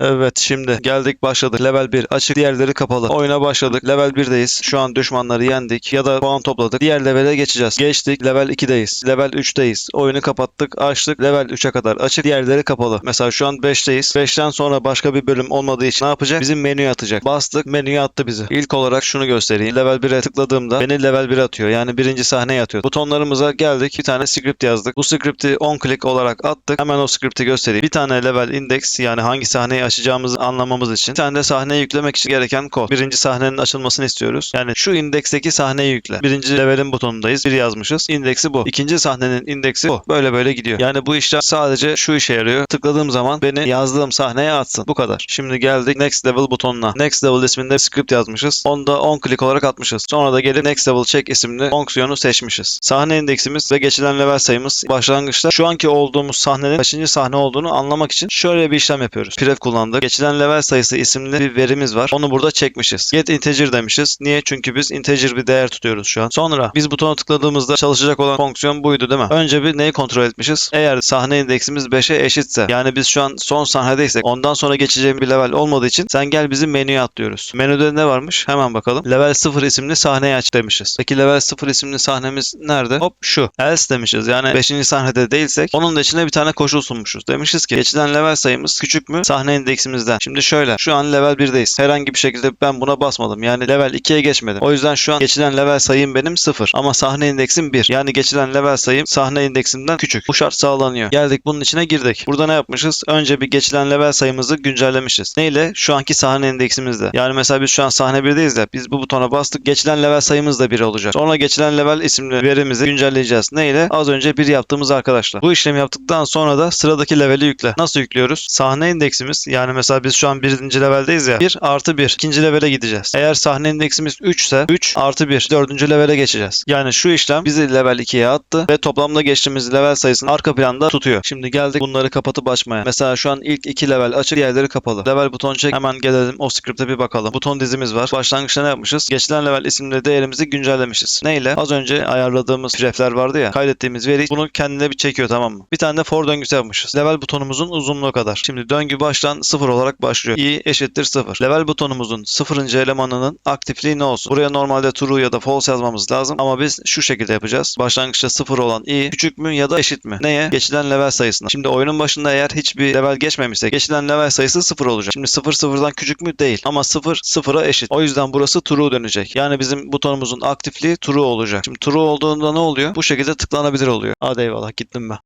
Evet şimdi geldik başladık. Level 1 açık diğerleri kapalı. Oyuna başladık. Level 1'deyiz. Şu an düşmanları yendik ya da puan topladık. Diğer levele geçeceğiz. Geçtik. Level 2'deyiz. Level 3'teyiz. Oyunu kapattık. Açtık. Level 3'e kadar açık. Diğerleri kapalı. Mesela şu an 5'teyiz. 5'ten sonra başka bir bölüm olmadığı için ne yapacak? Bizim menüye atacak. Bastık. Menüye attı bizi. İlk olarak şunu göstereyim. Level 1'e tıkladığımda beni level 1'e atıyor. Yani birinci sahneye atıyor. Butonlarımıza geldik. Bir tane script yazdık. Bu script'i on click olarak attık. Hemen o script'i göstereyim. Bir tane level index yani hangi sahneyi açacağımızı anlamamız için. Bir tane de sahneye yüklemek için gereken kod. Birinci sahnenin açılmasını istiyoruz. Yani şu indeksteki sahneyi yükle. Birinci levelin butonundayız. Bir yazmışız. İndeksi bu. İkinci sahnenin indeksi bu. Böyle böyle gidiyor. Yani bu işlem sadece şu işe yarıyor. Tıkladığım zaman beni yazdığım sahneye atsın. Bu kadar. Şimdi geldik next level butonuna. Next level isminde script yazmışız. Onu da on click olarak atmışız. Sonra da gelip next level check isimli fonksiyonu seçmişiz. Sahne indeksimiz ve geçilen level sayımız başlangıçta şu anki olduğumuz sahnenin kaçıncı sahne olduğunu anlamak için şöyle bir işlem yapıyoruz. Pref kullandık. Geçilen level sayısı isimli bir verimiz var. Onu burada çekmişiz. Get integer demişiz. Niye? Çünkü biz integer bir değer tutuyoruz şu an. Sonra biz butona tıkladığımızda çalışacak olan fonksiyon buydu değil mi? Önce bir neyi kontrol etmişiz? Eğer sahne indeksimiz 5'e eşitse yani biz şu an son sahnedeysek ondan sonra geçeceğim bir level olmadığı için sen gel bizim menüye atlıyoruz. Menüde ne varmış? Hemen bakalım. Level 0 isimli sahneyi aç demişiz. Peki level 0 isimli sahnemiz nerede? Hop şu. Else demişiz. Yani 5. sahnede değilsek onun da içine bir tane koşul sunmuşuz. Demişiz ki geçilen level sayımız küçük mü sahne indeksimizden. Şimdi şöyle şu an level 1'deyiz. Herhangi bir şekilde ben buna basmadım. Yani level 2'ye geçmedim. O yüzden şu an geçilen level sayım benim 0. Ama sahne indeksim 1. Yani geçilen level sayım sahne indeksimden küçük. Bu şart sağlanıyor. Geldik bunun içine girdik. Burada ne yapmışız? Önce bir geçilen level sayımızı güncellemişiz. Neyle? Şu anki sahne indeksimizde. Yani mesela biz şu an sahne 1'deyiz ya. Biz bu butona bastık. Geçilen level sayımız da 1 olacak. Sonra geçilen level isimli verimizi güncelleyeceğiz. Neyle? Az önce 1 yaptığımız arkadaşlar. Bu işlemi yaptıktan sonra da sıradaki leveli yükle. Nasıl yüklüyoruz? Sahne indeksimiz yani mesela biz şu an 1. leveldeyiz ya. 1 artı 1. ikinci levele gideceğiz. Eğer sahne indeksimiz 3 ise 3 artı 1. Dördüncü levele geçeceğiz. Yani şu işlem bizi level 2'ye attı ve toplamda geçtiğimiz level sayısını arka planda tutuyor. Şimdi geldik bunları kapatıp açmaya. Mesela şu an ilk 2 level açık diğerleri kapalı. Level buton çek hemen gelelim o script'e bir bakalım. Buton dizimiz var. Başlangıçta ne yapmışız? Geçilen level isimli değerimizi güncellemişiz. Neyle? Az önce ayarladığımız prefler vardı ya. Kaydettiğimiz veri bunu kendine bir çekiyor tamam mı? Bir tane de for döngüsü yapmışız. Level butonumuzun uzunluğu kadar. Şimdi döngü baştan 0 olarak başlıyor. i eşittir 0. Level butonumuzun 0. elemanının aktifliği ne olsun? Buraya normalde true ya da false yazmamız lazım ama biz şu şekilde yapacağız. Başlangıçta 0 olan i küçük mü ya da eşit mi? Neye? Geçilen level sayısına. Şimdi oyunun başında eğer hiçbir level geçmemişse geçilen level sayısı 0 olacak. Şimdi 0 0'dan küçük mü? Değil. Ama 0 0'a eşit. O yüzden burası true dönecek. Yani bizim butonumuzun aktifliği true olacak. Şimdi true olduğunda ne oluyor? Bu şekilde tıklanabilir oluyor. Hadi eyvallah gittim ben.